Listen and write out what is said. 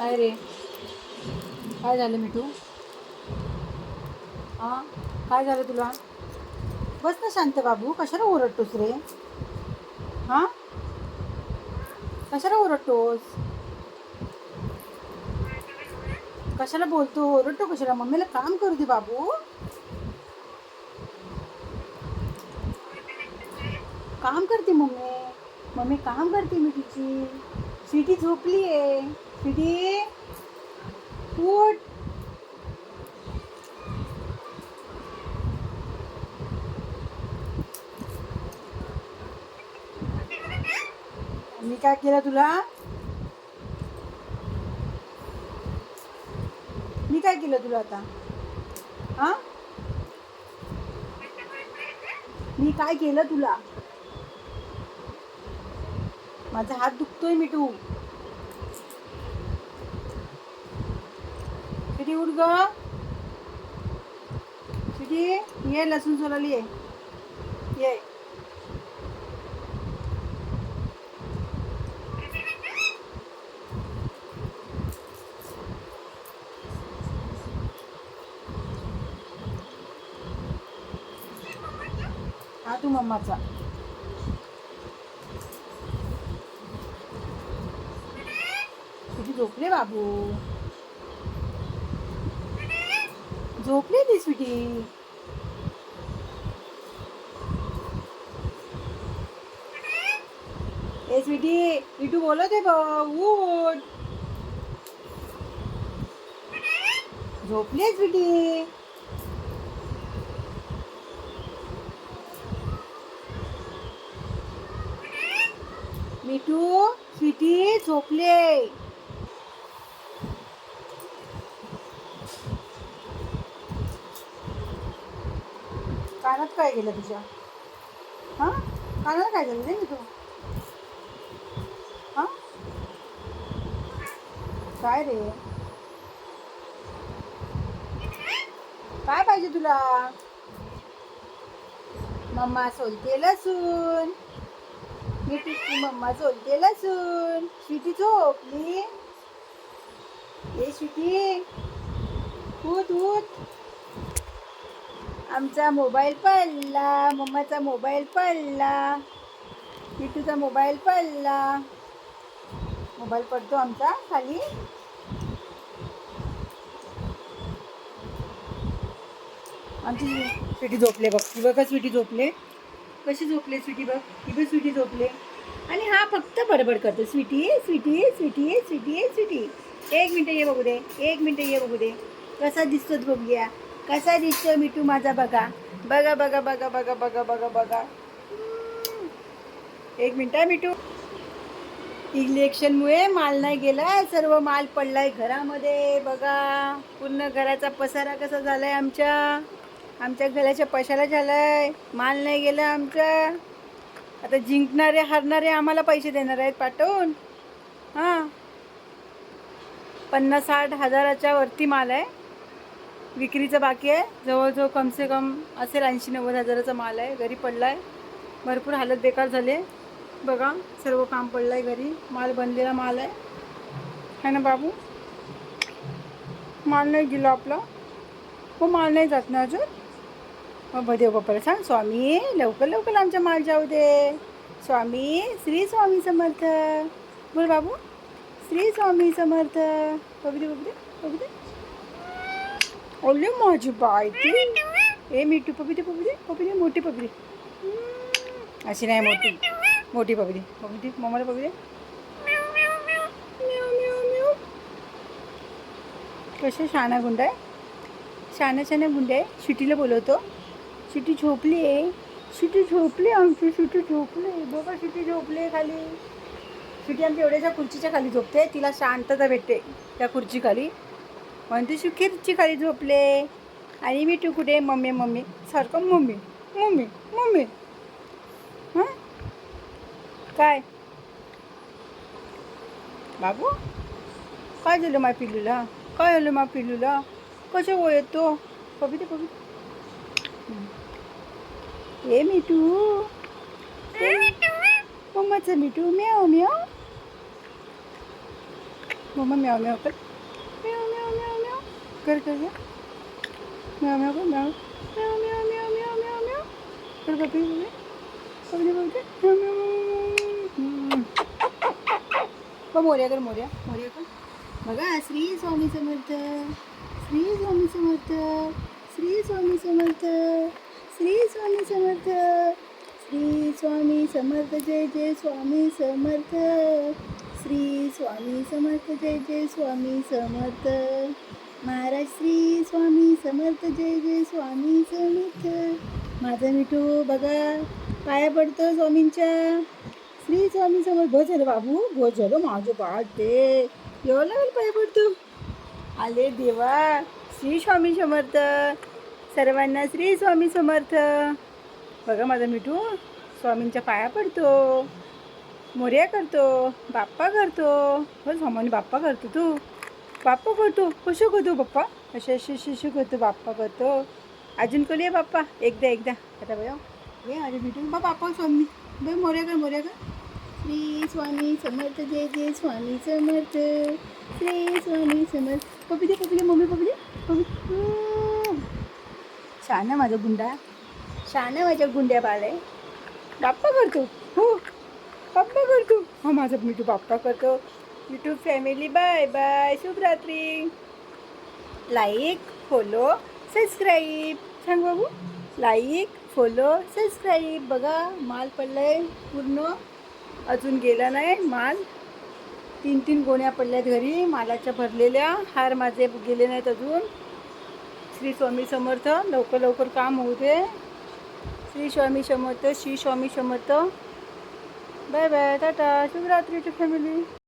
काय रे. काय झालं मिठू? हां काय झालं तुला? बस ना शांत बाबू. कशाला ओरडतोस रे? हां? कशाला ओरडतोस? कशाला बोलतो? ओरडतो कशाला? मम्मीला काम करू दे बाबू. काम करते मम्मी. मम्मी काम करते मी तिची. स्वीटी झोपली आहे स्वीटी उठ. मी काय केलं तुला? मी काय केलं तुला आता? हा मी काय केलं तुला? माझा हात दुखतोय मिठू किती उठ ग? किती? ये लसूण सोलाली ये. ये. हा तू मम्माचा. झोपले बाबू? झोपले ती स्वीटी ए स्वीटी इटू बोलत आहे बघ उठ. झोपली स्वीटी मिठू स्वीटी झोपले कानात काय गेलं तुझ्या? हा? कानाला काय झालं रे तू? हा? काय रे? काय पाहिजे तुला? मम्मा सोलते लसूण. मी मम्मा सोलते लसूण. स्वीटी झोपली ए स्वीटी उठ उठ. आमचा मोबाईल पडला मम्माचा मोबाईल पडला मिठूचा मोबाईल पडला. मोबाईल पडतो आमचा खाली. आमची स्वीटी झोपले बघ. ती बघ स्वीटी झोपले? कशी झोपले स्वीटी बघ? ती बघ स्वीटी झोपले. आणि हा फक्त बडबड करतो. स्वीटी स्वीटी स्वीटी स्वीटी स्वीटी. एक मिनटं ये बघू दे. एक मिनटं ये बघू दे. कसा दिसतो बघूया. कसा दिसतो मिठू माझा बघा. बघा बघा बघा बघा बघा बघा बघा. एक मिनटं मिठू. इलेक्शनमुळे माल नाही गेला सर्व माल पडलाय घरामध्ये. बघा पूर्ण घराचा पसारा कसा झालाय आमच्या. आमच्या घराच्या पैशाला झालाय. माल नाही गेला आमचा. आता जिंकणारे हरणारे आम्हाला पैसे देणार आहेत पाठवून. हां. पन्नास साठ हजाराच्या वरती माल आहे. विक्रीचं बाकी आहे. जवळजवळ कमसे कम असेल ऐंशी नव्वद हजाराचा माल आहे. घरी पडला आहे भरपूर हालत बेकार झाले बघा सर्व काम पडलं आहे घरी. माल बनलेला माल आहे. है ना बाबू? माल नाही गेलो आपला. हो माल नाही जात ना अजून? मग बदेव हो बापाला सांग. स्वामी लवकर लवकर आमच्या माल जाऊ दे. स्वामी श्री स्वामी समर्थ. बोल बाबू. श्री स्वामी समर्थ. बघू दे बघू दे बघू दे. ओले माझी बाय ती ए मिठू पपी पपी दे पपी दे मोठी पपी दे अशी नाही मोठी मोठी पपी दे दे मम्माला पपी दे कसे शाणा गुंड आहे शाना शाना गुंड आहे शिटीला बोलवतो शिटी झोपली आहे शिटी झोपली आमची शिटी झोपली बघा शिटी झोपली खाली शिटी आमच्या एवढ्याच्या खुर्चीच्या खाली झोपते तिला शांतता भेटते त्या खुर्चीखाली म्हणून ती खुर्ची खाली झोपले? आणि मी तू कुठे? Mummy mummy. सारखं मम्मी मम्मी मम्मी. हां? काय? बाबू? काय झालं मा पिल्लूला? काय झालं मा पिल्लूला? कसं वय येतो कविते कविते ए मिठू. मम्माचं मिठू. म्याव म्याव. मम्मा म्याव म्याव. कर म्याव म्याव म्याव म्याव कर कर कर. म्याव म्याव कर म्याव. म्याव म्याव म्याव म्याव म्याव म्याव. कर बघी बघी बघी म्याव म्याव म्याव मोर्या कर मोर्या. मोर्या कर. बघा श्री स्वामी समर्थ. श्री स्वामी समर्थ. श्री स्वामी समर्थ. श्री स्वामी समर्थ. श्री स्वामी समर्थ जय जय स्वामी समर्थ. श्री स्वामी समर्थ जय जय स्वामी समर्थ. महाराज श्री स्वामी समर्थ जय जय स्वामी समर्थ. माझा मिठू बघा पाया पडतो स्वामींच्या. श्री स्वामी समर्थ बस झालं बाबू भो झालं माझं बाळ ते एवढं लागेल पाया पडतो. आले देवा श्री स्वामी समर्थ. सर्वांना श्री स्वामी समर्थ. बघा माझा मिठू स्वामींच्या पाया पडतो. मोर्या करतो बाप्पा करतो. हो स्वामी बाप्पा करतो तू. बाप्पा करतो. कसं करतो बाप्पा? असे अशी अशी करतो बाप्पा करतो. अजून करूया बाप्पा? एकदा एकदा. आता बघा. हे अरे मिठू बा बाप्पा स्वामी. बघ मोर्या कर मोर्या कर. श्री स्वामी समर्थ जय जय स्वामी समर्थ. श्री स्वामी समर्थ. पपी दे पपी दे मम्मी पपी दे. पपी छान आहे माझा गुंडा. छान आहे माझ्या गुंड्या बाळे बाप्पा करतो. हो. बाप्पा करतो. हा माझा मिठू बाप्पा करतो. यूट्यूब फॅमिली बाय बाय शुभरात्री लाईक फॉलो सबस्क्राईब सांग बाबू लाईक फॉलो सबस्क्राईब बघा माल पडलाय पूर्ण अजून गेला नाही माल तीन तीन गोण्या पडल्यात घरी मालाच्या भरलेल्या हार माझे गेले नाहीत अजून श्री स्वामी समर्थ लवकर लवकर काम होऊ दे Shri Swami Samarth Shri Swami Samarth bye bye tata शुभरात्री टू फॅमिली